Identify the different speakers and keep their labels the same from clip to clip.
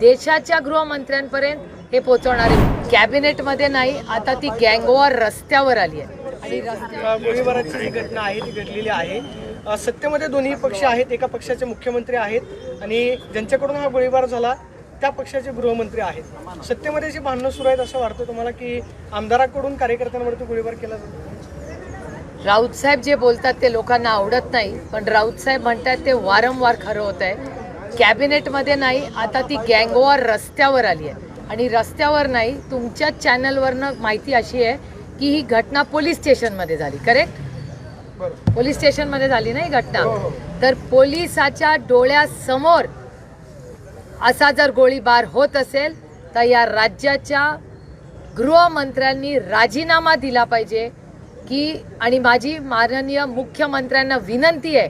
Speaker 1: देशाच्या गृहमंत्र्यांपर्यंत हे पोहोचवणार आहे कॅबिनेटमध्ये नाही आता ती गँगवॉर रस्त्यावर आली आहे. आणि
Speaker 2: गोळीबाराची जी घटना आहे ती घडलेली आहे. सत्तेमध्ये दोन्ही पक्ष आहेत एका पक्षाचे मुख्यमंत्री आहेत आणि ज्यांच्याकडून हा गोळीबार झाला त्या पक्षाचे गृहमंत्री आहेत. सत्तेमध्ये जी भांडणं सुरू आहेत असं वाटतं तुम्हाला की आमदाराकडून कार्यकर्त्यांवरती गोळीबार केला जातो?
Speaker 1: राऊत साहेब जे बोलतात ते लोकांना आवडत नाही. पण राऊत साहेब म्हणतात ते वारंवार खरं होत आहे कॅबिनेटमध्ये नाही आता ती गँगवॉर रस्त्यावर आली आहे. आणि रस्त्यावर नाही तुमच्या चॅनलवरनं माहिती अशी आहे की ही घटना पोलीस स्टेशनमध्ये झाली करेक्ट पोलीस स्टेशनमध्ये झाली नाही घटना?
Speaker 2: हो, हो.
Speaker 1: तर पोलिसाच्या डोळ्यासमोर असा जर गोळीबार होत असेल तर या राज्याच्या गृहमंत्र्यांनी राजीनामा दिला पाहिजे की आणि माझी माननीय मुख्यमंत्र्यांना विनंती आहे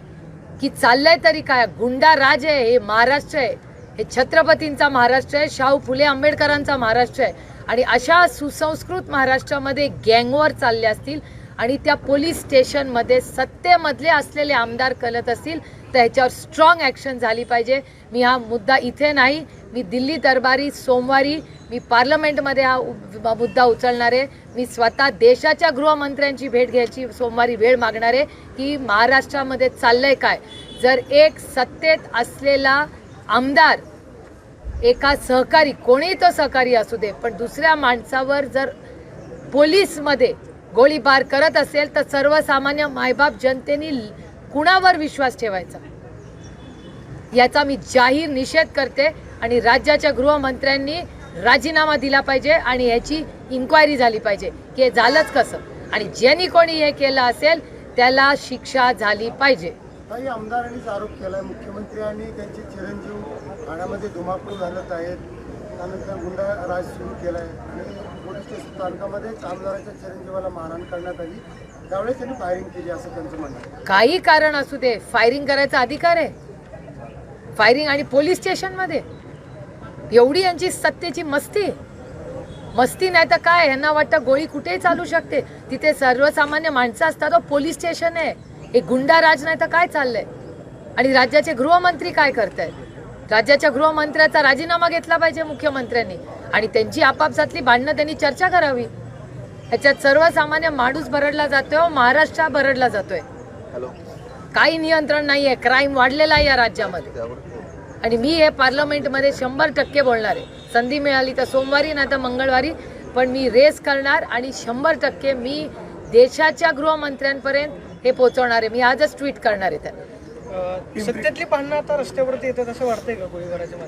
Speaker 1: की चाललंय तरी काय? गुंडा राज आहे हे महाराष्ट्र आहे. हे छत्रपतींचा महाराष्ट्र आहे शाहू फुले आंबेडकरांचा महाराष्ट्र आहे. आणि अशा सुसंस्कृत महाराष्ट्रामध्ये गँगवर चालले असतील आणि त्या पोलीस स्टेशनमध्ये सत्तेमधले असलेले आमदार कलत असतील तर ह्याच्यावर स्ट्रॉंग ॲक्शन झाली पाहिजे. मी हा मुद्दा इथे नाही. मी दिल्ली दरबारी सोमवारी मी पार्लमेंटमध्ये हा उ- मुद्दा उचलणार आहे. मी स्वतः देशाच्या गृहमंत्र्यांची भेट घ्यायची सोमवारी वेळ मागणार आहे की महाराष्ट्रामध्ये चाललंय काय. जर एक सत्तेत असलेला आमदार एका सहकारी कोणी तो सहकारी असू दे पण दुसऱ्या माणसावर जर पोलीसमध्ये गोळीबार करत असेल तर सर्वसामान्य मायबाप जनतेने कुणावर विश्वास ठेवायचा? याचा मी जाहीर निषेध करते आणि राज्याच्या गृहमंत्र्यांनी राजीनामा दिला पाहिजे आणि याची इन्क्वायरी झाली पाहिजे की हे झालंच कसं? आणि ज्यांनी कोणी हे केलं असेल त्याला शिक्षा झाली पाहिजे.
Speaker 3: काही आमदारांनीच आरोप केलाय. मुख्यमंत्री आणि त्यांचे चिरंजीव ठाण्यामध्ये धुमाकूळ घालत आहेत त्यानंतर गुंडा राज सुरू केलाय. आणि पोलीस स्टेशन तालुक्यामध्येच आमदाराच्या चिरंजीवाला मारहाण करण्यात आली. त्यावेळेस त्यांनी फायरिंग केली असं त्यांचं म्हणणं आहे.
Speaker 1: काही कारण असू दे. फायरिंग करायचा अधिकार आहे. फायरिंग आणि पोलीस स्टेशनमध्ये. एवढी यांची सत्तेची मस्ती. मस्ती नाही तर काय? यांना वाटतं गोळी कुठेही चालू शकते. तिथे सर्वसामान्य माणसं असतात हो, पोलीस स्टेशन आहे. एक गुंडा राज नाही तर काय चाललंय? आणि राज्याचे गृहमंत्री काय करतायत? राज्याच्या गृहमंत्र्याचा राजीनामा घेतला पाहिजे मुख्यमंत्र्यांनी. आणि त्यांची आपापसातली भांडणं त्यांनी चर्चा करावी. ह्याच्यात सर्वसामान्य माणूस भरडला जातोय महाराष्ट्र बरडला जातोय. काही नियंत्रण नाहीये. क्राईम वाढलेला आहे या राज्यामध्ये. आणि मी हे पार्लमेंटमध्ये शंभर टक्के बोलणार आहे. संधी मिळाली तर सोमवारी नाही तर मंगळवारी पण मी रेस करणार आणि शंभर टक्के मी देशाच्या गृहमंत्र्यांपर्यंत हे पोहोचवणार आहे. मी आजच ट्विट करणार आहे त्याला.
Speaker 2: अ, सत्तेतली भांडणं आता रस्त्यावरती येतात असं वाटतंय का गोळीबाराच्या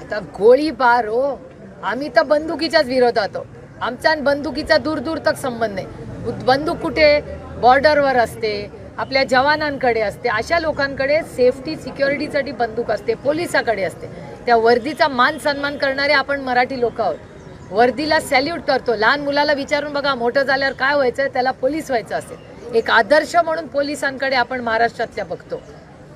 Speaker 1: आता गोळीबार हो. आम्ही तर बंदुकीच्याच विरोधात आहोत. आमचा आणि बंदुकीचा दूर दूर तक संबंध नाही. बंदूक कुठे? बॉर्डरवर असते. आपल्या जवानांकडे असते अशा लोकांकडे सेफ्टी सिक्युरिटीसाठी बंदूक असते पोलिसाकडे असते. त्या वर्दीचा मान सन्मान करणारे आपण मराठी लोक आहोत. वर्दीला सॅल्यूट करतो. लहान मुलाला विचारून बघा मोठं झाल्यावर काय व्हायचं? त्याला पोलीस व्हायचं असेल. एक आदर्श म्हणून पोलिसांकडे आपण महाराष्ट्रातल्या बघतो.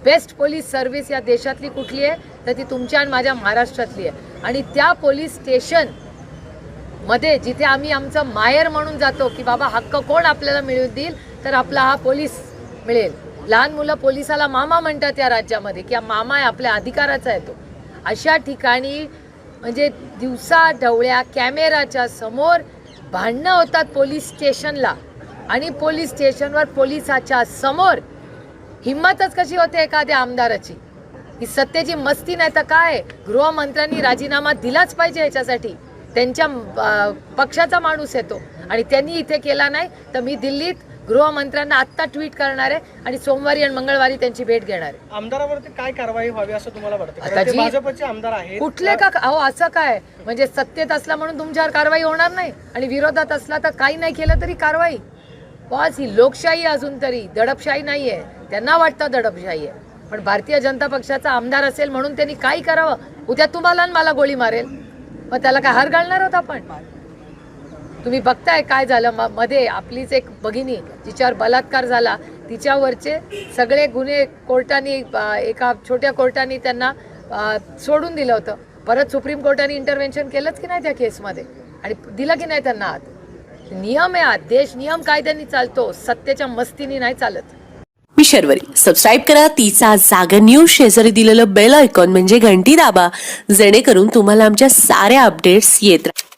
Speaker 1: बेस्ट पोलीस सर्व्हिस या देशातली कुठली आहे? तर ती तुमच्या आणि माझ्या महाराष्ट्रातली आहे. आणि त्या पोलीस स्टेशनमध्ये जिथे आम्ही आमचं मायर म्हणून जातो की बाबा हक्क कोण आपल्याला मिळवून देईल तर आपला हा पोलीस मिळेल. लहान मुलं पोलिसाला मामा म्हणतात या राज्यामध्ये की मामा आहे आपल्या अधिकाराचा येतो अशा ठिकाणी म्हणजे दिवसा ढवळ्या कॅमेराच्या समोर भांडणं होतात पोलीस स्टेशनला. आणि पोलीस स्टेशनवर पोलिसाच्या समोर हिंमतच कशी होते एखाद्या आमदाराची? ही सत्तेची मस्ती नाही तर काय? गृहमंत्र्यांनी राजीनामा दिलाच पाहिजे याच्यासाठी. त्यांच्या पक्षाचा माणूस येतो आणि त्यांनी इथे केला नाही तर मी दिल्लीत गृहमंत्र्यांना आत्ता ट्विट करणार आहे आणि सोमवारी आणि मंगळवारी त्यांची भेट घेणार. आहे
Speaker 2: आमदारावरती काय कारवाई व्हावी असं तुम्हाला वाटतं?
Speaker 1: आता
Speaker 2: कारण ते
Speaker 1: जी-
Speaker 2: भाजपचे आमदार आहेत.
Speaker 1: कुठले का अहो असं काय? म्हणजे सत्तेत असला म्हणून तुमच्यावर कारवाई होणार नाही. आणि विरोधात असला तर काही नाही केलं तरी कारवाई. बॉस ही लोकशाही आहे अजून तरी दडपशाही नाही आहे त्यांना वाटतं दडपशाही आहे. पण भारतीय जनता पक्षाचा आमदार असेल म्हणून त्यांनी काही करावं. उद्या तुम्हाला आणि मला गोळी मारेल. मग त्याला काय हार घालणार होत आपण? तुम्ही बघताय काय झालं? मध्ये आपलीच एक भगिनी जिच्यावर बलात्कार झाला तिच्यावरचे सगळे गुन्हे कोर्टाने एका छोट्या कोर्टाने त्यांना सोडून दिलं होतं. परत सुप्रीम कोर्टाने इंटरव्हेन्शन केलंच की नाही त्या केसमध्ये? आणि दिलं की नाही त्यांना आत? नियम आहे आत. देश नियम कायद्याने चालतो. सत्तेच्या मस्तीने नाही चालत.
Speaker 4: मी शर्वरी. सबस्क्राईब करा. तिचा जागर न्यूज शेजारी दिलेलं बेल आयकॉन म्हणजे घंटी दाबा. जेणेकरून तुम्हाला आमच्या साऱ्या अपडेट्स येत राहतात